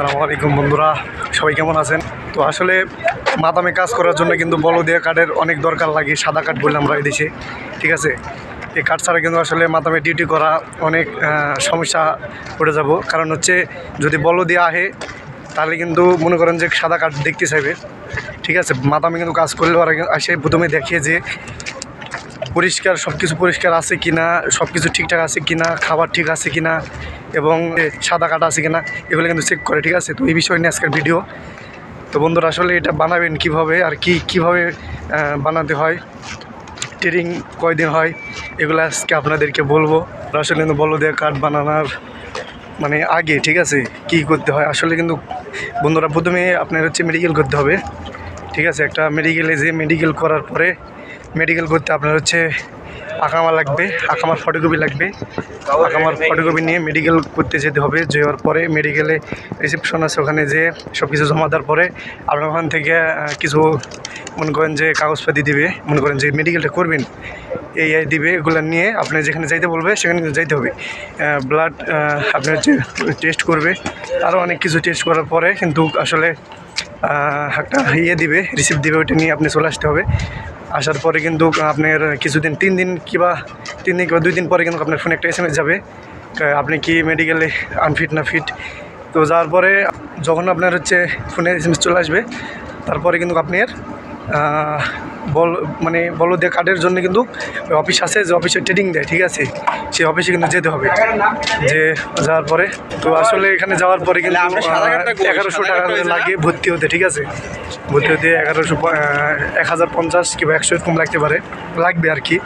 আসসালামু আলাইকুম বন্ধুরা, সবাই কেমন আছেন? তো আসলে মাদামে কাজ করার জন্য কিন্তু বলদিয়া কাঠের অনেক দরকার লাগে, সাদা কাঠ বললাম আমরা দেশে ঠিক আছে? এই কাঠ ছাড়া কিন্তু আসলে মাদামে ডিউটি করা অনেক সমস্যা পড়ে যাব। কারণ হচ্ছে যদি বলদিয়া আহে, তাহলে কিন্তু মনে করেন যে সাদা কাঠ দেখতে চাইবে, ঠিক আছে? মাদামে কিন্তু কাজ করলে ওরা আসে, প্রথমে দেখে যে পরিষ্কার সব কিছু পরিষ্কার আছে কিনা সব কিছু ঠিকঠাক আছে কিনা, খাবার ঠিক আছে কিনা এবং সাদা কাটা আছে কিনা, এগুলো কিন্তু চেক করে, ঠিক আছে? তো এই বিষয় নিয়ে আজকের ভিডিও তো বন্ধুরা, আসলে এটা বানাবেন কীভাবে আর কি, কীভাবে বানাতে হয় ট্রেনিং কয়দিন হয়, এগুলো আজকে আপনাদেরকে বলব। আসলে কিন্তু বলো দিয়ে কাঠ বানানোর মানে আগে, ঠিক আছে, কি করতে হয়? আসলে কিন্তু বন্ধুরা, প্রথমে আপনার হচ্ছে মেডিকেল করতে হবে, ঠিক আছে? একটা মেডিকেলে যে মেডিকেল করার পরে মেডিকেল করতে আপনার হচ্ছে আকামা লাগবে, আকামার ফটোকপি লাগবে। আকামার ফটোকপি নিয়ে মেডিকেল করতে যেতে হবে, যাওয়ার পরে মেডিকেলে রিসেপশন আছে ওখানে যে সব কিছু জমা দেওয়ার পরে আপনার ওখান থেকে কিছু মনে করেন যে কাগজপাতি দিবে, মনে করেন যে মেডিকেলটা করবেন, এই এই দিবে, এগুলো নিয়ে আপনি যেখানে যাইতে বলবে, সেখানে যাইতে হবে। ব্লাড আপনার টেস্ট করবে আরও অনেক কিছু টেস্ট করার পরে কিন্তু আসলে একটা ইয়ে দিবে রিসিপ্ট দিবে ওইটা নিয়ে আপনি চলে আসতে হবে। আসার পরে কিন্তু আপনার কিছুদিন তিন দিন কিবা তিন দিন কিংবা দুই দিন পরে কিন্তু আপনার ফোনে একটা এস যাবে। আপনি কি মেডিকেলে আনফিট না ফিট তো যাওয়ার পরে যখন আপনার হচ্ছে ফোনে এস চলে আসবে তারপরে কিন্তু আপনার আহ, বল মানে বলদের কার্ডের জন্য কিন্তু অফিস আছে যে অফিসে ট্রেনিং দেয় ঠিক আছে? সেই অফিসে কিন্তু যেতে হবে। যে যাওয়ার পরে তো আসলে এখানে যাওয়ার পরে কিন্তু এগারোশো টাকা লাগে ভর্তি হতে ঠিক আছে? ভর্তি হতে এগারোশো এক হাজার পঞ্চাশ কিংবা একশো এরকম লাগতে পারে লাগবে আর কি।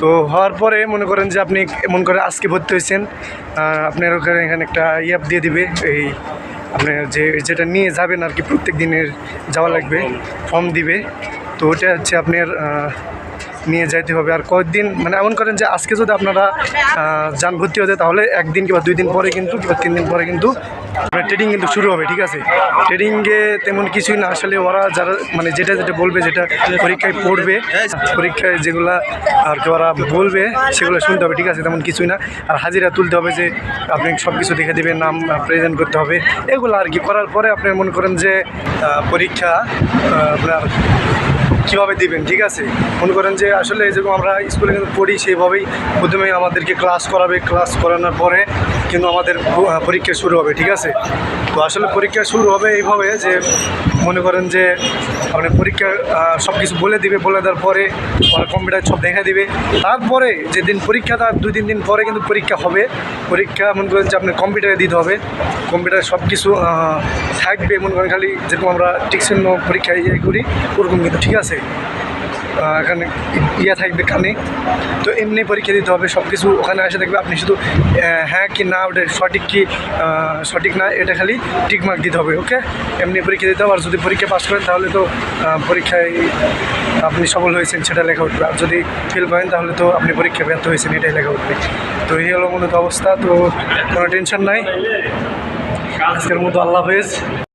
তো হওয়ার পরে মনে করেন যে আপনি মনে করেন আজকে ভর্তি হয়েছেন আপনার ওখানে এখানে একটা ইয়াপ দিয়ে দিবে এই আপনি যে যেটা নিয়ে যাবেন আর কি প্রত্যেক দিনের যাওয়া লাগবে, ফর্ম দিবে। তো ওটা হচ্ছে আপনার নিয়ে যাইতে হবে। আর কয়েকদিন মানে এমন করেন যে আজকে যদি আপনারা যান ভর্তি হতে, তাহলে একদিন কিংবা দুই দিন পরে কিন্তু, কিংবা তিন দিন পরে কিন্তু ট্রেডিং কিন্তু শুরু হবে, ঠিক আছে? ট্রেডিংয়ে তেমন কিছুই না, আসলে ওরা যারা মানে যেটা যেটা বলবে, যেটা পরীক্ষায় পড়বে, পরীক্ষায় যেগুলা আর কি ওরা বলবে, সেগুলো শুনতে হবে, ঠিক আছে? তেমন কিছুই না। আর হাজিরা তুলতে হবে যে, আপনি সব কিছু দেখে দেবেন, নাম প্রেজেন্ট করতে হবে। এগুলো আর কি করার পরে আপনি মনে করেন যে পরীক্ষা আপনার কীভাবে দিবেন, ঠিক আছে? মনে করেন যে আসলে যেরকম আমরা স্কুলে কিন্তু পড়ি, সেইভাবেই প্রথমে আমাদেরকে ক্লাস করাবে। ক্লাস করানোর পরে কিন্তু আমাদের পরীক্ষা শুরু হবে, ঠিক আছে? তো আসলে পরীক্ষা শুরু হবে এইভাবে যে, মনে করেন যে আপনার পরীক্ষা সব কিছু বলে দিবে, বলে দেওয়ার পরে ওরা কম্পিউটার সব দেখা দিবে। তারপরে যেদিন পরীক্ষা, তার দুই তিন দিন পরে কিন্তু পরীক্ষা হবে। পরীক্ষা মনে করেন যে আপনার কম্পিউটারে দিতে হবে। কম্পিউটারে সব কিছু থাকবে, মনে করেন খালি যেরকম আমরা টিকশন পরীক্ষা ইয়ে করি, ওরকম কিন্তু, ঠিক আছে? এখানে ইয়ে থাকবে কানে। তো এমনি পরীক্ষা দিতে হবে সব কিছু ওখানে আসে দেখবে আপনি শুধু হ্যাঁ কি না, ওটা সঠিক কি সঠিক না, এটা খালি টিক মার্ক দিতে হবে ওকে এমনি পরীক্ষা দিতে হবে, আর যদি পরীক্ষা পাস করেন তাহলে তো পরীক্ষায় আপনি সফল হয়েছেন, সেটা লেখা উঠবে। আর যদি ফেল করেন তাহলে তো আপনি পরীক্ষা ব্যর্থ হয়েছেন, এটাই লেখা উঠবে। তো এই হলো মূলত অবস্থা, তো কোনো টেনশন নাই। আজকের মতো আল্লাহ হাফেজ।